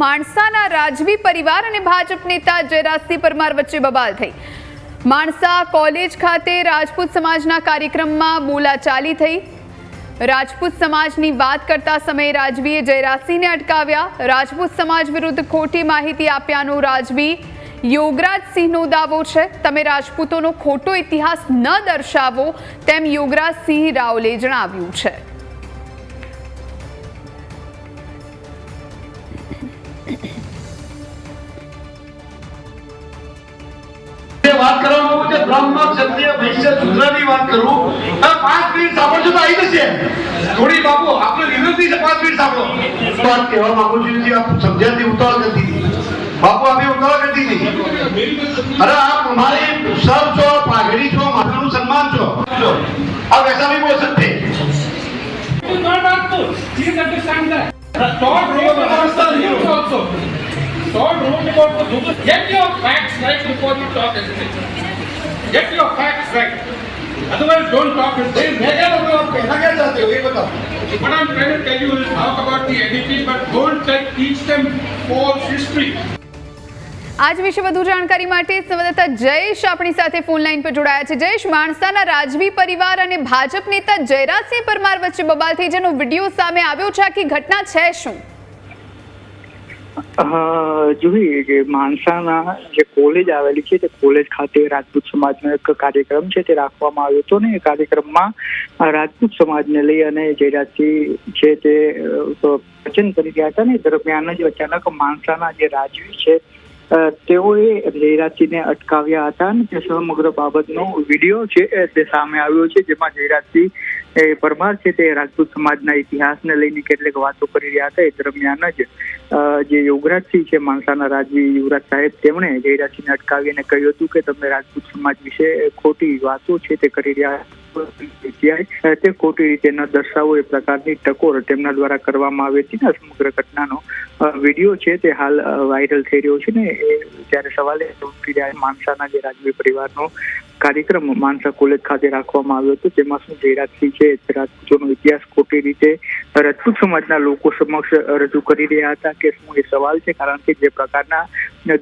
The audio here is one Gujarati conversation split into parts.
માણસાના રાજવી પરિવાર અને ભાજપ નેતા જયરાજસિંહ પરમાર વચ્ચે બબાલ થઈ. માણસા કોલેજ ખાતે રાજપૂત સમાજના કાર્યક્રમમાં બોલાચાલી થઈ. રાજપૂત સમાજની વાત કરતા સમયે રાજવીએ જયરાજસિંહને અટકાવ્યા. રાજપૂત સમાજ વિરુદ્ધ ખોટી માહિતી આપ્યાનો રાજવી યોગરાજસિંહનો દાવો છે. તમે રાજપૂતોનો ખોટો ઇતિહાસ ન દર્શાવો. તેમ યોગરાજસિંહ રાવલે જણાવ્યું છે. છે ક્ષત્રિય વૈશ્ય વાત કરું આ પાંચ મિનિટ સાંભળજો તો આવી જશે. થોડી બાપુ આપણે પાંચ મિનિટ સાંભળો. તો છું પાઘડી સન્માન છો. આ વૈસાવી બોલ સત્ય is not Rajput. Please you. get your facts right. Otherwise, don't talk. They What I'm trying to tell you is talk about the NDP, but don't like, teach them false history. આજ વિશે વધુ જાણકારી માટે સંવાદદાતા જયેશ આપણી સાથે ફોન લાઈન પર જોડાયા છે જયેશ માણસાના રાજવી પરિવાર અને ભાજપ નેતા જયરાજસિંહ પરમાર વચ્ચે બબાલ થઈ જેનો વીડિયો સામે આવ્યો છે આખી ઘટના છે શું જોઈએ કે માણસાના જે કોલેજ આવેલી છે, તે કોલેજ ખાતે રાજપૂત સમાજનો એક કાર્યક્રમ છે, તે રાખવામાં આવ્યો હતો ને એ કાર્યક્રમમાં રાજપૂત સમાજને લઈ અને જયરાજસિંહ છે તે વચન કરી રહ્યા હતા ને દરમિયાન જ અચાનક માણસાના જે રાજવી છે તેઓએ જયરાજસિંહને અટકાવ્યા હતા અને તે સમગ્ર બાબતનો વીડિયો છે તે સામે આવ્યો છે, જેમાં જયરાજસિંહ પરમાર છે તે રાજપૂત સમાજના ઇતિહાસને લઈને કેટલીક વાતો કરી રહ્યા હતા. એ દરમિયાન જ જે યુવરાજસિંહ છે, માણસાના રાજવી યુવરાજ સાહેબ, તેમણે જયરાજસિંહને અટકાવીને કહ્યું હતું કે તમે રાજપૂત સમાજ વિશે ખોટી વાતો છે તે કરી રહ્યા તે ખોટી રીતે ન દર્શાવો એ પ્રકારની ટકોર તેમના દ્વારા કરવામાં આવી હતી ને સમગ્ર ઘટનાનો. વીડિયો છે તે હાલ વાયરલ થઈ રહ્યો છે ને ત્યારે સવાલે માણસાના જે રાજવી પરિવારનો કાર્યક્રમ માનસા કોલેજ ખાતે રાખવામાં આવ્યો હતો, જેમાં શું જયરાજસિંહ છે રાજપૂતોનો ઇતિહાસ ખોટી રીતે રાજપૂત સમાજના લોકો સમક્ષ રજૂ કરી રહ્યા હતા કે શું એ સવાલ છે, કારણ કે જે પ્રકારના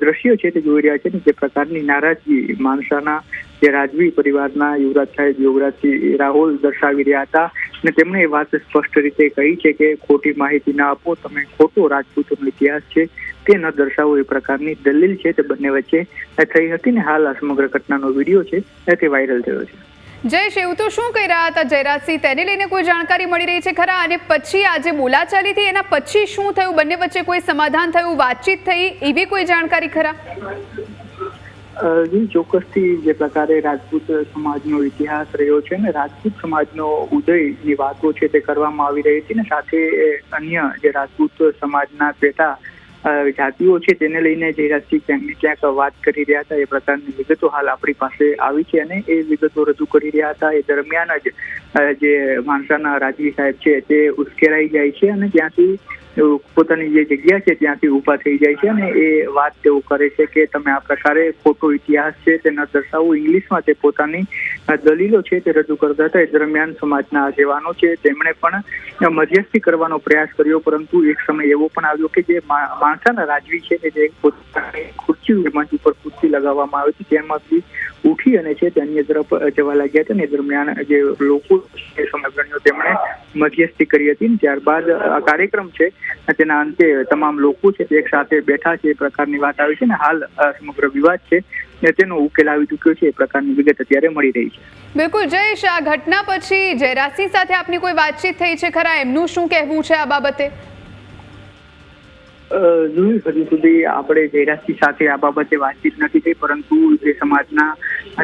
દ્રશ્યો છે તે જોઈ રહ્યા છે ને, જે પ્રકારની નારાજગી માનસાના જે રાજવી પરિવારના યુવરાજ સાહેબ, યુવરાજસિંહ રાહુલ દર્શાવી રહ્યા હતા અને તેમણે એ વાત સ્પષ્ટ રીતે કહી છે કે ખોટી માહિતી ના આપો, તમે ખોટો રાજપૂતોનો ઇતિહાસ છે, તે ન દર્શાવો એ પ્રકારની દલીલ છે તે બંને વચ્ચે. થઈ હતી ને હાલ આ સમગ્ર ઘટનાનો વીડિયો છે તે વાયરલ થયો છે. જયેશ એવું તો શું કહી રહ્યા હતા જયરાજસિંહ? તેને લઈને કોઈ જાણકારી મળી રહી છે ખરા? અને પછી આજે બોલાચાલી થઈ એના પછી શું થયું? બંને વચ્ચે કોઈ સમાધાન થયું? વાતચીત થઈ? એવી કોઈ જાણકારી ખરા? ચોક્કસથી જે પ્રકારે રાજપૂત સમાજનો ઇતિહાસ રહ્યો છે ને રાજપૂત સમાજનો ઉદયની વાતો છે તે કરવામાં આવી રહી છે ને સાથે અન્ય જે રાજપૂત સમાજના પેટા જાતિઓ છે તેને લઈને જે ક્યાંક ને ક્યાંક વાત કરી રહ્યા હતા એ પ્રકારની વિગતો હાલ આપણી પાસે આવી છે અને એ વિગતો રજૂ કરી રહ્યા હતા એ દરમિયાન જ જે માણસાના રાજવી સાહેબ છે, તે ઉશ્કેરાઈ જાય છે અને ત્યાંથી પોતાની જે જગ્યા છે, ત્યાંથી ઊભા થઈ જાય છે અને એ વાત તેઓ કરે છે કે તમે આ પ્રકારે ખોટો ઇતિહાસ છે તે ન દર્શાવો. ઇંગ્લિશમાં તે પોતાની દલીલો છે તે રજૂ કરતા હતા. એ દરમિયાન સમાજના આગેવાનો છે, તેમણે પણ મધ્યસ્થી કરવાનો પ્રયાસ કર્યો, પરંતુ એક સમય એવો પણ આવ્યો કે જે માણસાના રાજવી છે કે જે પોતાની ખુરશી વિમાન ઉપર ખુરશી લગાવવામાં આવી હતી તેમાંથી ઉઠી અને છે અન્ય તરફ જવા લાગ્યા હતા. ને દરમિયાન જે લોકો સમગ્રણીઓ તેમણે મધ્યસ્થી કરી હતી. ત્યારબાદ આ કાર્યક્રમ છે તેના અંતે તમામ લોકો છે એક સાથે બેઠા છે. એ પ્રકારની વાત આવી છે ને હાલ સમગ્ર વિવાદ છે તેનો ઉકેલ આવી ચૂક્યો છે. એ પ્રકારની વિગત અત્યારે મળી રહી છે. બિલકુલ, જયેશ, આ ઘટના પછી જયરાજસિંહ સાથે આપની કોઈ વાતચીત થઈ છે ખરા? એમનું શું કહેવું છે આ બાબતે? જોયું હજુ સુધી આપણે જયરાજસિંહ સાથે આ બાબતે વાતચીત નથી થઈ, પરંતુ જે સમાજના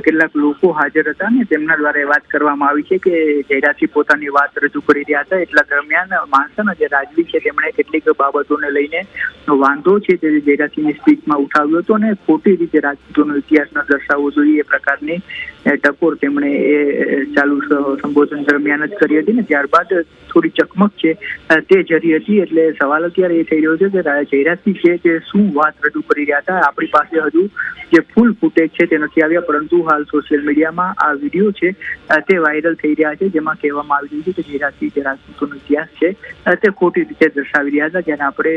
કેટલાક લોકો હાજર હતા ને, તેમના દ્વારા એ વાત કરવામાં આવી છે કે જયરાજસિંહ પોતાની વાત રજૂ કરી રહ્યા હતા. એટલા દરમિયાન માણસાના જે રાજવી છે, તેમણે કેટલીક બાબતોને લઈને વાંધો છે તે જયરાજસિંહની સ્પીચમાં ઉઠાવ્યો હતો અને ખોટી રીતે રાજપૂતોનો ઇતિહાસ ન દર્શાવવો જોઈએ, એ પ્રકારની ટકોર તેમણે એ ચાલુ સંબોધન દરમિયાન જ કરી હતી ને, ત્યારબાદ થોડી ચકમક છે તે જરી હતી, એટલે સવાલ અત્યારે એ થઈ રહ્યો છે કે જયરાજસિંહ છે કે શું વાત રજૂ કરી રહ્યા હતા. આપણી પાસે હજુ જે ફૂલ ફૂટેજ છે તે નથી આવ્યા, પરંતુ હાલ સોશિયલ મીડિયામાં આ વીડિયો છે તે વાયરલ થઈ રહ્યા છે, જેમાં કહેવામાં આવી રહ્યું છે કે જયરાજસિંહ જે રાજપૂતોનો ઇતિહાસ છે તે ખોટી રીતે દર્શાવી રહ્યા હતા, જેને આપણે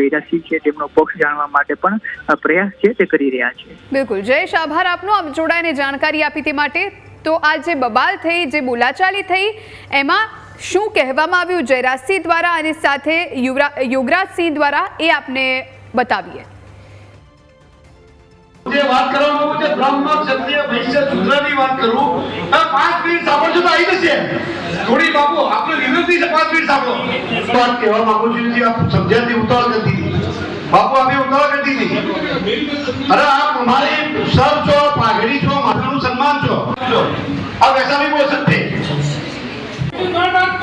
જયરાજસિંહ છે, તેમનો પક્ષ જાણવા માટે પણ પ્રયાસ છે તે કરી રહ્યા છે. બિલકુલ. જયેશ, આભાર આપનો. આપ જોડાઈને જાણકારી આપી તે માટે. તો આ જે બબાલ થઈ, જે બોલાચાલી થઈ, એમાં શું કહેવામાં આવ્યું જયરાજસિંહ દ્વારા અને સાથે યુવરાજસિંહ દ્વારા એ આપને બતાવીએ જે વાત કરવાનું છે બ્રહ્મ ક્ષત્રિય વૈશ્ય શુદ્રની વાત કરું તમે પાંચ મિનિટ સાંભળજો તો આવી જશે થોડી બાપુ આપણે વિરોધી છે પાંચ મિનિટ સાંભળો તો આ કહેવા માંગુ છું જે આપ સમજ્યાથી ઉતાવળ કરતી હતી બાપુ આપે ઉતાવળ કરતી હતી અરે આપ અમારી સર છો પાઘડી છો માતાનું સન્માન છો આ વૈશાલી બોલ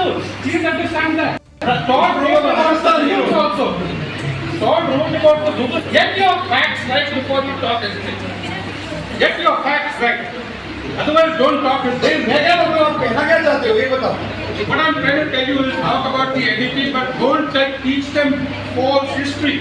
Please understand that. The Stop wrote about the Hindus also. Stop wrote about the Hindus. Get your facts right before you talk anything. Get your facts right. Otherwise, don't talk. anything. मैं क्या बोल रहा हूँ कहना क्या चाहते हो ये बताओ What I'm trying to tell you is talk about the NDP, but don't teach them false history.